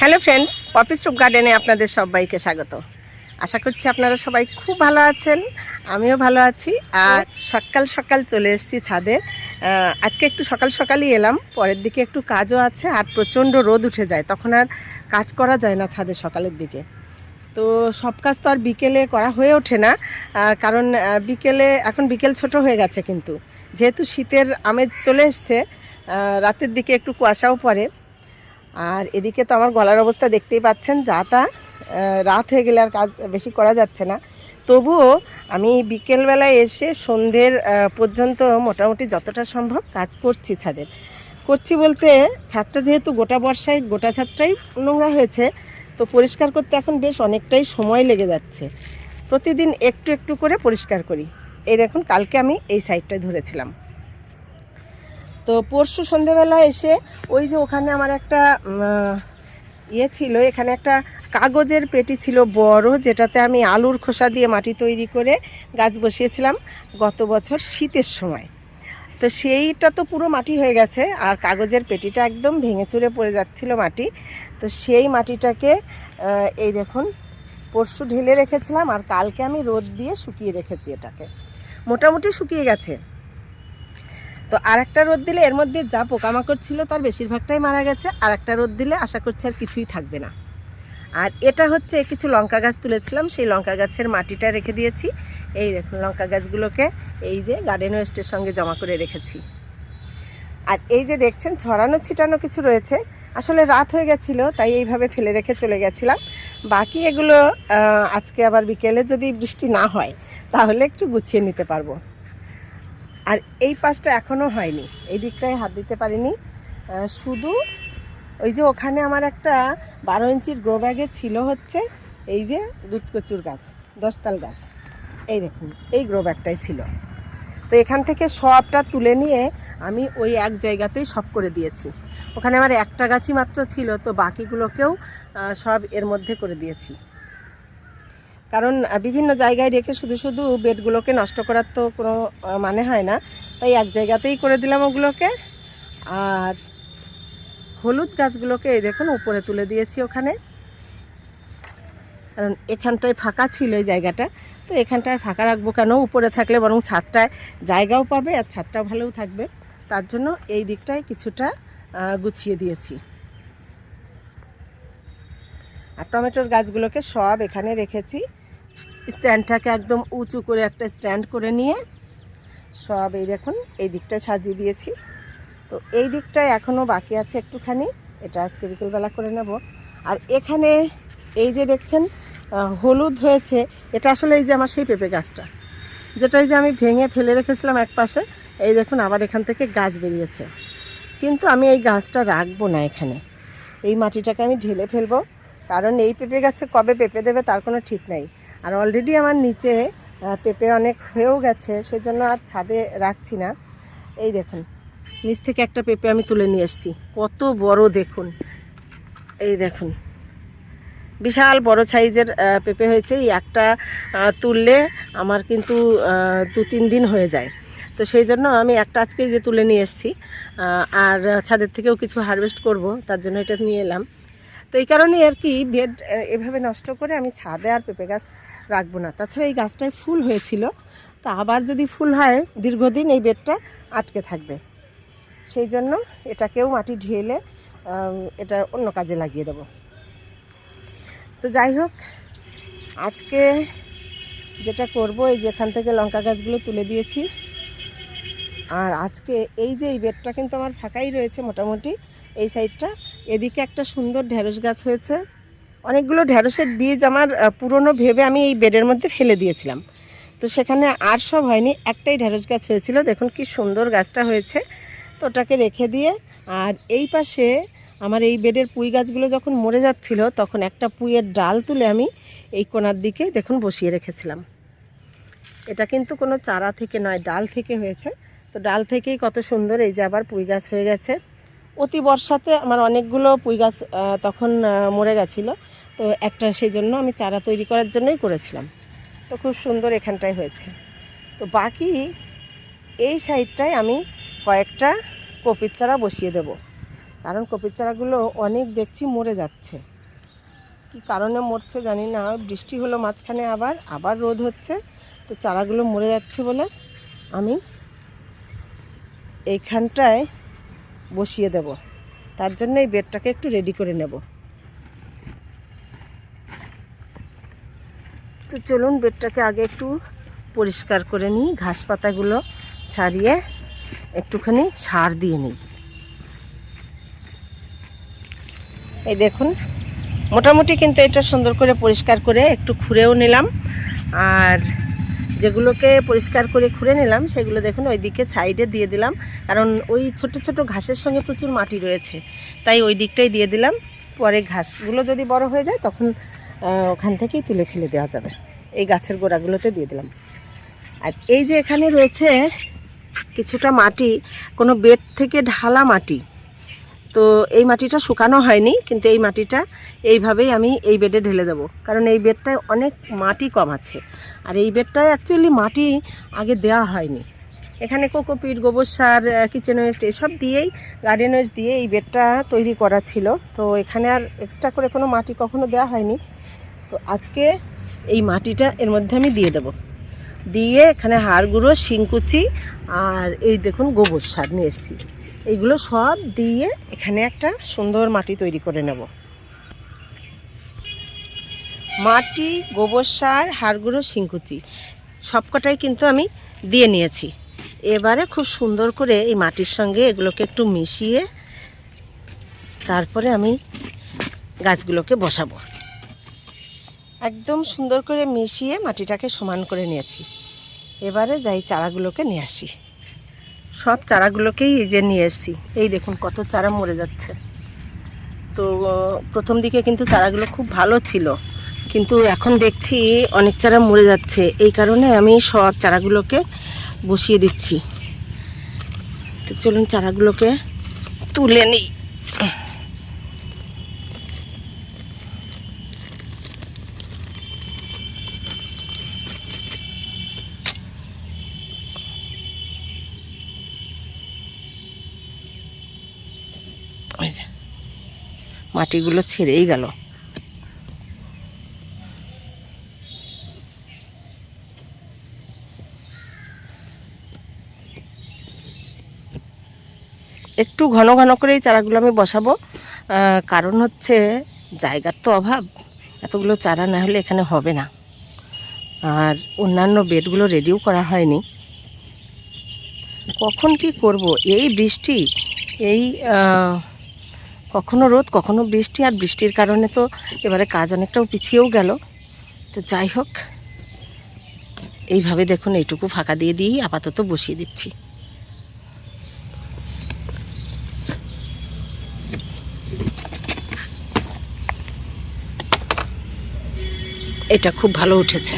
Hello friends Poppy's রুপ গার্ডেনে আপনাদের সবাইকে স্বাগত। আশা করছি আপনারা সবাই খুব ভালো আছেন, আমিও ভালো আছি। আর সকাল সকাল চলে এসেছি ছাদে। আজকে একটু সকাল সকালই এলাম, পরের দিকে একটু কাজও আছে আর প্রচণ্ড রোদ উঠে যায়, তখন আর কাজ করা যায় না ছাদে সকালের দিকে। তো সব কাজ তো আর বিকেলে করা হয়ে ওঠে না কারণ বিকেলে, এখন বিকেল ছোট হয়ে গেছে কিন্তু। যেহেতু শীতের আমেজ চলে এসছে রাতের দিকে একটু কুয়াশাও পড়ে। আর এদিকে তো আমার গলার অবস্থা দেখতেই পাচ্ছেন, যা তা রাত হয়ে গেলে আর কাজ বেশি করা যাচ্ছে না। তবুও আমি বিকেলবেলায় এসে সন্ধ্যের পর্যন্ত মোটামুটি যতটা সম্ভব কাজ করছি ছাদের করছি বলতে ছাদটা যেহেতু গোটা বর্ষায়, গোটা ছাদটাই নোংরা হয়েছে, তো পরিষ্কার করতে এখন বেশ অনেকটাই সময় লেগে যাচ্ছে। প্রতিদিন একটু একটু করে পরিষ্কার করি। এই দেখুন, কালকে আমি এই সাইডটায় ধরেছিলাম। তো পরশু সন্ধেবেলা এসে ওই যে ওখানে আমার একটা ইয়ে ছিল, এখানে একটা কাগজের পেটি ছিল বড়, যেটাতে আমি আলুর খোসা দিয়ে মাটি তৈরি করে গাছ বসিয়েছিলাম গত বছর শীতের সময়। তো সেইটা তো পুরো মাটি হয়ে গেছে, আর কাগজের পেটিটা একদম ভেঙে চুরে পড়ে যাচ্ছিল মাটি। তো সেই মাটিটাকে এই দেখুন, পরশু ঢেলে রেখেছিলাম, আর কালকে আমি রোদ দিয়ে শুকিয়ে রেখেছি এটাকে। মোটামুটি শুকিয়ে গেছে। তো আর একটা রোদ দিলে এর মধ্যে যা পোকামাকড় ছিল তার বেশিরভাগটাই মারা গেছে। আর একটা রোদ দিলে আশা করছি আর কিছুই থাকবে না। আর এটা হচ্ছে কিছু লঙ্কা গাছ তুলেছিলাম, সেই লঙ্কা গাছের মাটিটা রেখে দিয়েছি। এই দেখুন লঙ্কা গাছগুলোকে এই যে গার্ডেন ওয়েস্টের সঙ্গে জমা করে রেখেছি। আর এই যে দেখছেন ছড়ানো ছিটানো কিছু রয়েছে। আসলে রাত হয়ে গেছিল, তাই এইভাবে ফেলে রেখে চলে গেছিলাম। বাকি এগুলো আজকে আবার বিকেলে যদি বৃষ্টি না হয়, তাহলে একটু গুছিয়ে নিতে পারব। আর এই পাশটা এখনও হয়নি, এই দিকটায় হাত দিতে পারিনি। শুধু ওই যে ওখানে আমার একটা বারো ইঞ্চির গ্রো ব্যাগে ছিল হচ্ছে এই যে দুধকচুর গাছ, দশতাল গাছ। এই দেখুন, এই গ্রো ব্যাগটাই ছিল। তো এখান থেকে সবটা তুলে নিয়ে আমি ওই এক জায়গাতেই সব করে দিয়েছি। ওখানে আমার একটা গাছই মাত্র ছিল, তো বাকিগুলোকেও সব এর মধ্যে করে দিয়েছি। কারণ বিভিন্ন জায়গায় রেখে শুধু শুধু বেডগুলোকে নষ্ট করার তো কোনো মানে হয় না। তাই এক জায়গাতেই করে দিলাম ওগুলোকে। আর হলুদ গাছগুলোকে দেখুন, উপরে তুলে দিয়েছি ওখানে। কারণ এখানটায় ফাঁকা ছিল এই জায়গাটা। তো এখানটায় ফাঁকা রাখব কেন? উপরে থাকলে বরং ছাদটায় জায়গাও পাবে আর ছাদটাও ভালোও থাকবে। তার জন্য এই দিকটায় কিছুটা গুছিয়ে দিয়েছি। আর টমেটোর গাছগুলোকে সব এখানে রেখেছি। স্ট্যান্ডটাকে একদম উঁচু করে একটা স্ট্যান্ড করে নিয়ে সব এই দেখুন, এই দিকটা সাজিয়ে দিয়েছি। তো এই দিকটায় এখনও বাকি আছে একটুখানি, এটা আজকে বিকেলবেলা করে নেব। আর এখানে এই যে দেখছেন হলুদ হয়েছে, এটা আসলে এই যে আমার সেই পেঁপে গাছটা, যেটা এই যে আমি ভেঙে ফেলে রেখেছিলাম এক পাশে, এই দেখুন আবার এখান থেকে গাছ বেরিয়েছে। কিন্তু আমি এই গাছটা রাখব না এখানে, এই মাটিটাকে আমি ঢেলে ফেলব, কারণ এই পেঁপে গাছে কবে পেঁপে দেবে তার কোনো ঠিক নাই। আর অলরেডি আমার নিচে পেঁপে অনেক হয়েও গেছে, সেজন্য আর ছাদে রাখছি না। এই দেখুন, নিচ থেকে একটা পেঁপে আমি তুলে নিয়ে এসেছি। কত বড় দেখুন। এই দেখুন, বিশাল বড় সাইজের পেঁপে হয়েছে। এই একটা তুললে আমার কিন্তু দু তিন দিন হয়ে যায়। তো সেই জন্য আমি একটা আজকে যে তুলে নিয়ে এসেছি আর ছাদের থেকেও কিছু হারভেস্ট করব, তার জন্য এটা নিয়ে এলাম। তো এই কারণেই আর কি বেড এভাবে নষ্ট করে আমি ছাদে আর পেঁপে গাছ রাখব না। তাছাড়া এই গাছটায় ফুল হয়েছিল। তো আবার যদি ফুল হয়, দীর্ঘদিন এই বেডটা আটকে থাকবে। সেই জন্য এটাকেও মাটি ঢেলে এটা অন্য কাজে লাগিয়ে দেব। তো যাই হোক, আজকে যেটা করব, এই যেখান থেকে লঙ্কা গাছগুলো তুলে দিয়েছি। আর আজকে এই যে এই বেডটা কিন্তু আমার ফাঁকাই রয়েছে মোটামুটি, এই সাইডটা। এদিকে একটা সুন্দর ঢ্যাঁড়স গাছ হয়েছে। অনেকগুলো ঢ্যাঁড়সের বীজ আমার পুরনো ভেবে আমি এই বেডের মধ্যে ফেলে দিয়েছিলাম। তো সেখানে আর সব হয়নি, একটাই ঢ্যাঁড়স গাছ হয়েছিল। দেখুন কি সুন্দর গাছটা হয়েছে। তো ওটাকে রেখে দিয়ে, আর এই পাশে আমার এই বেডের পুঁই গাছগুলো যখন মরে যাচ্ছিল, তখন একটা পুঁইয়ের ডাল তুলে আমি এই কোনার দিকে, দেখুন, বসিয়ে রেখেছিলাম। এটা কিন্তু কোনো চারা থেকে নয়, ডাল থেকে হয়েছে। তো ডাল থেকেই কত সুন্দর, এই যে আবার পুঁই গাছ হয়ে গেছে। অতি বর্ষাতে আমার অনেকগুলো পুঁই গাছ তখন মরে গেছিল। তো একটা সেই জন্য আমি চারা তৈরি করার জন্যই করেছিলাম। তো খুব সুন্দর এখানটায় হয়েছে। তো বাকি এই সাইডটায় আমি কয়েকটা কপির চারা বসিয়ে দেব। কারণ কপির চারাগুলো অনেক দেখছি মরে যাচ্ছে। কি কারণে মরছে জানি না। বৃষ্টি হলো মাঝখানে আবার আবার রোদ হচ্ছে। তো চারাগুলো মরে যাচ্ছে বলে আমি এইখানটায় বসিয়ে দেব। তার জন্য এই বেডটাকে একটু রেডি করে নেব। তো চলুন বেডটাকে আগে একটু পরিষ্কার করে নিই, ঘাস পাতাগুলো ছাড়িয়ে একটুখানি সার দিয়ে নিই। এই দেখুন, মোটামুটি কিন্তু এটা সুন্দর করে পরিষ্কার করে একটু খুঁড়েও নিলাম। আর যেগুলোকে পরিষ্কার করে খুঁড়ে নিলাম, সেগুলো দেখুন ওই দিকে সাইডে দিয়ে দিলাম। কারণ ওই ছোট ছোট ঘাসের সঙ্গে প্রচুর মাটি রয়েছে, তাই ওই দিকটাই দিয়ে দিলাম। পরে ঘাসগুলো যদি বড় হয়ে যায়, তখন ওখান থেকেই তুলে ফেলে দেওয়া যাবে। এই গাছের গোড়াগুলোতে দিয়ে দিলাম। আর এই যে এখানে রয়েছে কিছুটা মাটি, কোনো বেড থেকে ঢালা মাটি তো এই মাটিটা শুকানো হয়নি, কিন্তু এই মাটিটা এইভাবেই আমি এই বেডে ঢেলে দেবো। কারণ এই বেডটায় অনেক মাটি কম আছে। আর এই বেডটায় অ্যাকচুয়ালি মাটি আগে দেওয়া হয়নি। এখানে কোকোপিট গোবর সার কিচেন ওয়েস্ট এসব দিয়েই গার্ডেন ওয়েস্ট দিয়ে এই বেডটা তৈরি করা ছিল। তো এখানে আর এক্সট্রা করে কোনো মাটি কখনো দেওয়া হয়নি। তো আজকে এই মাটিটা এর মধ্যে আমি দিয়ে দেবো। দিয়ে এখানে হাড় গুঁড়ো, শিংকুচি আর এই দেখুন গোবর সার নিয়ে এসেছি। এইগুলো সব দিয়ে এখানে একটা সুন্দর মাটি তৈরি করে নেব। মাটি, গোবর সার হাড় গুঁড়ো শিংকুচি সবকটাই কিন্তু আমি দিয়ে নিয়েছি। এবারে খুব সুন্দর করে এই মাটির সঙ্গে এগুলোকে একটু মিশিয়ে তারপরে আমি গাছগুলোকে বসাবো। একদম সুন্দর করে মিশিয়ে মাটিটাকে সমান করে নিয়েছি। এবারে যাই চারাগুলোকে নিয়ে আসি। সব চারাগুলোকেই এই যে নিয়ে এসেছি। এই দেখুন কত চারা মরে যাচ্ছে। তো প্রথম দিকে কিন্তু চারাগুলো খুব ভালো ছিল, কিন্তু এখন দেখছি অনেক চারা মরে যাচ্ছে। এই কারণে আমি সব চারাগুলোকে বসিয়ে দিচ্ছি। তো চলুন চারাগুলোকে তুলে নিই। ওই যে মাটিগুলো ছেড়েই গেল। একটু ঘন ঘন করে এই চারাগুলো আমি বসাবো। কারণ হচ্ছে জায়গার তো অভাব, এতগুলো চারা না হলে এখানে হবে না। আর অন্যান্য বেডগুলো রেডিও করা হয়নি। কখন কি করব? এই বৃষ্টি, এই কখনো রোদ, কখনো বৃষ্টি, আর বৃষ্টির কারণে তো এবারে কাজ অনেকটাও পিছিয়েও গেল। তো যাই হোক, এইভাবে দেখুন, এইটুকু ফাঁকা দিয়ে দিয়েই আপাতত বসিয়ে দিচ্ছি। এটা খুব ভালো উঠেছে।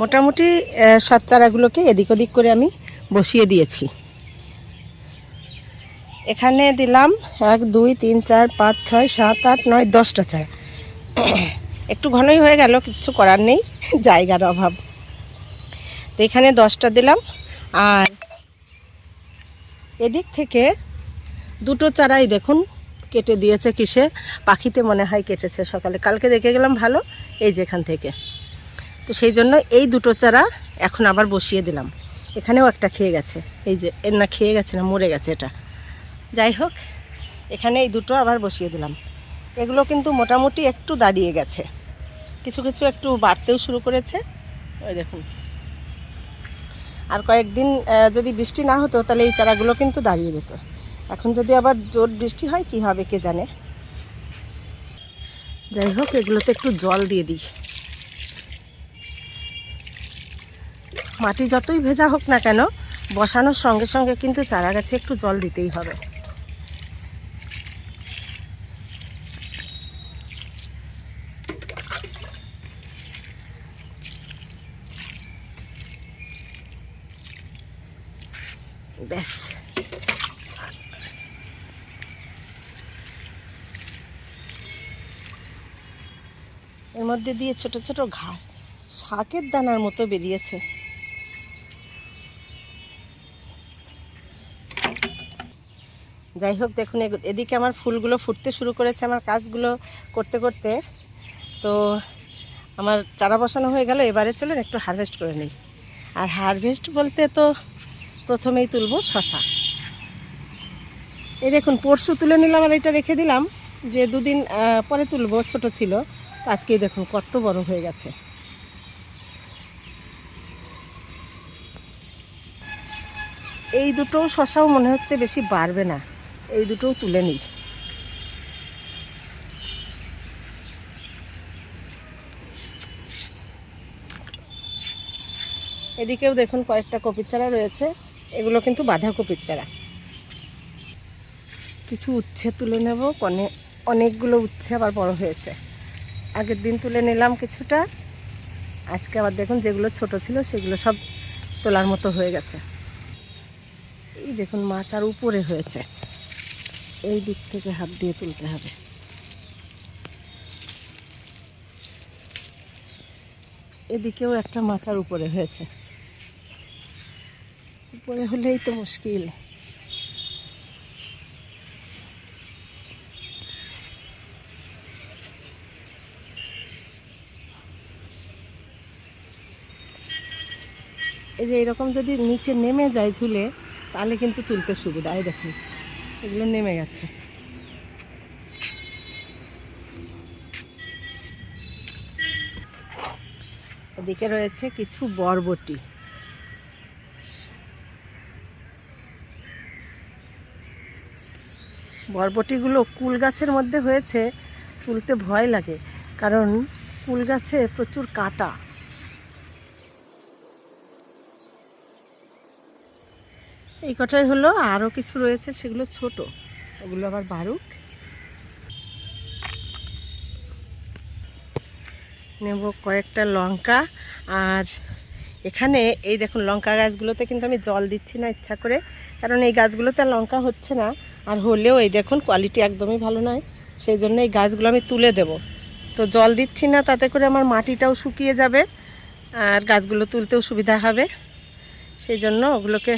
মোটামুটি সব চারাগুলোকে এদিক ওদিক করে আমি বসিয়ে দিয়েছি। এখানে দিলাম এক, দুই, তিন, চার, পাঁচ, ছয়, সাত, আট, নয়, দশটা চারা। একটু ঘনই হয়ে গেল কিচ্ছু করার নেই, জায়গার অভাব। তো এখানে দশটা দিলাম। আর এদিক থেকে দুটো চারাই দেখুন, কেটে দিয়েছে কিসে? পাখিতে মনে হয় কেটেছে সকালে। কালকে দেখে গেলাম ভালো, এই যেখান থেকে। তো সেই জন্য এই দুটো চারা এখন আবার বসিয়ে দিলাম। এখানেও একটা খেয়ে গেছে। এই যে, এর না খেয়ে গেছে না, মরে গেছে এটা। যাই হোক, এখানে এই দুটো আবার বসিয়ে দিলাম। এগুলো কিন্তু মোটামুটি একটু দাঁড়িয়ে গেছে। কিছু কিছু একটু বাড়তেও শুরু করেছে। ওই দেখুন। আর কয়েকদিন যদি বৃষ্টি না হতো, তাহলে এই চারাগুলো কিন্তু দাঁড়িয়ে যেত। এখন যদি আবার জোর বৃষ্টি হয়, কি হবে কে জানে? যাই হোক, এগুলোতে একটু জল দিয়ে দিই। মাটি যতই ভেজা হোক না কেন, বসানোর সঙ্গে সঙ্গে কিন্তু চারা গাছে একটু জল দিতেই হবে। ব্যাস। এর মধ্যে দিয়ে ছোট ছোট ঘাস, শাকের দানার মতো বেরিয়েছে। যাই হোক, দেখুন এদিকে আমার ফুলগুলো ফুটতে শুরু করেছে, আমার কাজগুলো করতে করতে। তো আমার চারা বসানো হয়ে গেল, এবারে চলুন একটু হারভেস্ট করে নিই। আর হারভেস্ট বলতে তো প্রথমেই তুলবো শশা। এই দেখুন, পরশু তুলে নিলাম আর এটা রেখে দিলাম, যে দুদিন পরে তুলব, ছোট ছিল। তো আজকেই দেখুন, কত বড় হয়ে গেছে। এই দুটো শশাও মনে হচ্ছে বেশি বাড়বে না। এই দুটোও তুলে নিই। এদিকেও দেখুন কয়েকটা কপির চারা রয়েছে। এগুলো কিন্তু বাঁধাকপির চারা। কিছু উচ্ছে তুলে নেব। কনে অনেকগুলো উচ্ছে আবার বড় হয়েছে। আগের দিন তুলে নিলাম কিছুটা। আজকে আবার দেখুন যেগুলো ছোট ছিল সেগুলো সব তোলার মতো হয়ে গেছে। এই দেখুন মাছ আর উপরে হয়েছে। এই দিক থেকে হাত দিয়ে তুলতে হবে। এদিকেও একটা মাচার উপরে হয়েছে। উপরে হলেই তো মুশকিল। এই যে এরকম যদি নিচে নেমে যায় ঝুলে, তাহলে কিন্তু তুলতে সুবিধা। এই দেখুন। এগুলো নেমে গেছে। এদিকে রয়েছে কিছু বরবটি। বরবটিগুলো কুল গাছের মধ্যে হয়েছে, তুলতে ভয় লাগে, কারণ কুল গাছে প্রচুর কাটা। এই কটাই হলো, আরও কিছু রয়েছে, সেগুলো ছোট। ওগুলো আবার বারুক। নেব কয়েকটা লঙ্কা। আর এখানে, এই দেখুন, লঙ্কা গাছগুলোতে কিন্তু আমি জল দিচ্ছি না ইচ্ছা করে, কারণ এই গাছগুলোতে লঙ্কা হচ্ছে না। আর হলেও এই দেখুন কোয়ালিটি একদমই ভালো নয়, সেই জন্য এই গাছগুলো আমি তুলে দেব। তো জল দিচ্ছি না, তাতে করে আমার মাটিটাও শুকিয়ে যাবে, আর গাছগুলো তুলতেও সুবিধা হবে। সেই জন্য ওগুলোকে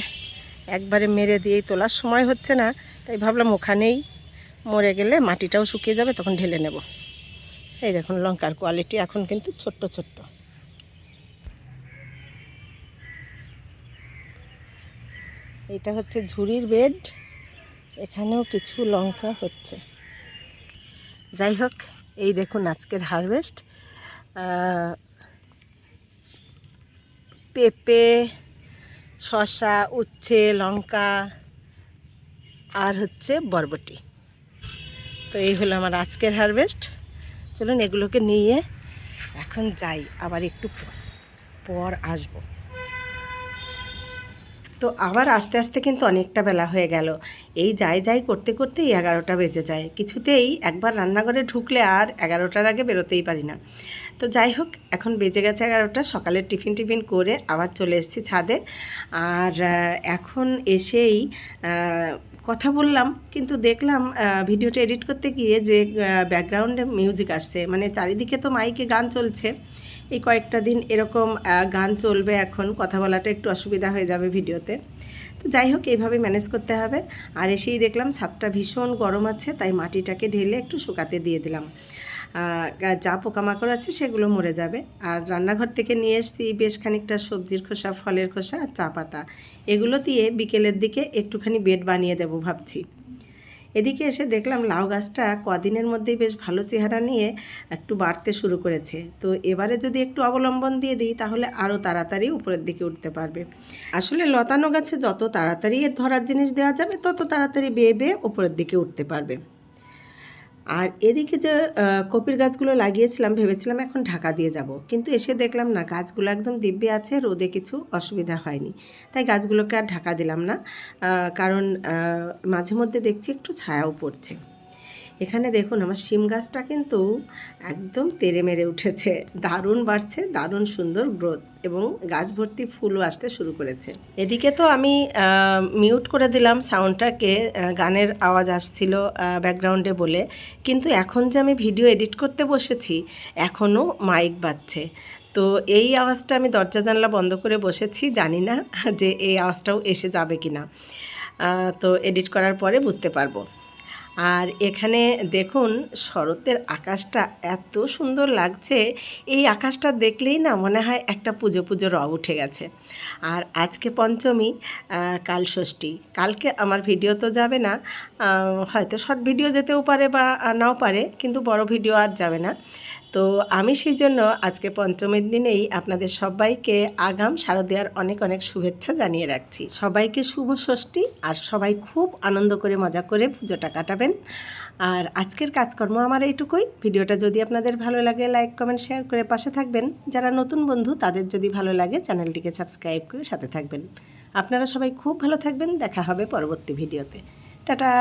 একবারে মেরে দিয়েই তোলার সময় হচ্ছে না, তাই ভাবলাম ওখানেই মরে গেলে মাটিটাও শুকিয়ে যাবে, তখন ঢেলে নেব। এই দেখুন লঙ্কার কোয়ালিটি এখন কিন্তু ছোট্ট ছোট্ট। এটা হচ্ছে ঝুড়ির বেড এখানেও কিছু লঙ্কা হচ্ছে। যাই হোক, এই দেখুন আজকের হারভেস্ট পেঁপে শসা, উচ্ছে, লঙ্কা আর হচ্ছে বরবটি। তো এই হলো আমার আজকের হারভেস্ট। চলুন এগুলোকে নিয়ে এখন যাই, আবার একটু পর পর আসব। তো আবার আস্তে আস্তে কিন্তু অনেকটা বেলা হয়ে গেল। এই যাই যাই করতে করতেই এগারোটা বেজে যায়। কিছুতেই একবার রান্নাঘরে ঢুকলে আর এগারোটার আগে বেরোতেই পারি না। তো যাই হোক, এখন বেজে গেছে এগারোটা। সকালের টিফিন টিফিন করে আবার চলে এসেছি ছাদে। আর এখন এসেই কথা বললাম, কিন্তু দেখলাম ভিডিওটা এডিট করতে গিয়ে যে ব্যাকগ্রাউন্ডে মিউজিক আসছে। মানে চারিদিকে তো মাইকে গান চলছে। এই কয়েকটা দিন এরকম গান চলবে এখন, কথা বলাটা একটু অসুবিধা হয়ে যাবে ভিডিওতে। তো যাই হোক এইভাবে ম্যানেজ করতে হবে। আর এসেই দেখলাম ছাদটা ভীষণ গরম আছে, তাই মাটিটাকে ঢেলে একটু শুকাতে দিয়ে দিলাম। যা পোকামাকড় আছে সেগুলো মরে যাবে। আর রান্নাঘর থেকে নিয়ে এসেছি বেশ খানিকটা সবজির খোসা, ফলের খোসা আর চা পাতা। এগুলো দিয়ে বিকেলের দিকে একটুখানি বেড বানিয়ে দেবো ভাবছি। এদিকে এসে দেখলাম লাউ গাছটা কদিনের মধ্যেই বেশ ভালো চেহারা নিয়ে একটু বাড়তে শুরু করেছে। তো এবারে যদি একটু অবলম্বন দিয়ে দিই, তাহলে আরও তাড়াতাড়ি উপরের দিকে উঠতে পারবে। আসলে লতানো গাছে যত তাড়াতাড়ি ধরার জিনিস দেওয়া যাবে, তত তাড়াতাড়ি বেয়ে বেয়ে উপরের দিকে উঠতে পারবে। আর এদিকে যে কপির গাছগুলো লাগিয়েছিলাম, ভেবেছিলাম এখন ঢাকা দিয়ে যাব। কিন্তু এসে দেখলাম না, গাছগুলো একদম দিব্যে আছে, রোদে কিছু অসুবিধা হয়নি। তাই গাছগুলোকে আর ঢাকা দিলাম না। কারণ মাঝে মধ্যে দেখছি একটু ছায়াও পড়ছে। এখানে দেখুন আমার শিম গাছটা কিন্তু একদম তেরে মেরে উঠেছে। দারুণ বাড়ছে, দারুণ সুন্দর গ্রোথ এবং গাছ ভর্তি ফুলও আসতে শুরু করেছে। এদিকে তো আমি মিউট করে দিলাম সাউন্ডটাকে গানের আওয়াজ আসছিল ব্যাকগ্রাউন্ডে বলে। কিন্তু এখন যে আমি ভিডিও এডিট করতে বসেছি এখনও মাইক বাজছে। তো এই আওয়াজটা আমি দরজা জানলা বন্ধ করে বসেছি, জানি না যে এই আওয়াজটাও এসে যাবে কি না তো এডিট করার পরে বুঝতে পারব। আর এখানে দেখুন শরতের আকাশটা এত সুন্দর লাগছে। এই আকাশটা দেখলেই না মনে হয় একটা পুজো পুজো রব উঠে গেছে। আর আজকে পঞ্চমী কাল ষষ্ঠী। কালকে আমার ভিডিও তো যাবে না। হয়তো শর্ট ভিডিও যেতেও পারে বা নাও পারে, কিন্তু বড় ভিডিও আর যাবে না। তো আমি সেই জন্য আজকে পঞ্চমীর দিনেই আপনাদের সবাইকে আগাম শারদীয়ার অনেক অনেক শুভেচ্ছা জানিয়ে রাখছি। সবাইকে শুভ ষষ্ঠী আর সবাই খুব আনন্দ করে মজা করে পুজোটা কাটাবেন। আর আজকের কাজকর্ম আমার এইটুকুই। ভিডিওটা যদি আপনাদের ভালো লাগে, লাইক, কমেন্ট, শেয়ার করে পাশে থাকবেন। যারা নতুন বন্ধু, তাদের যদি ভালো লাগে, চ্যানেলটিকে সাবস্ক্রাইব করে সাথে থাকবেন। আপনারা সবাই খুব ভালো থাকবেন। দেখা হবে পরবর্তী ভিডিওতে। টাটা!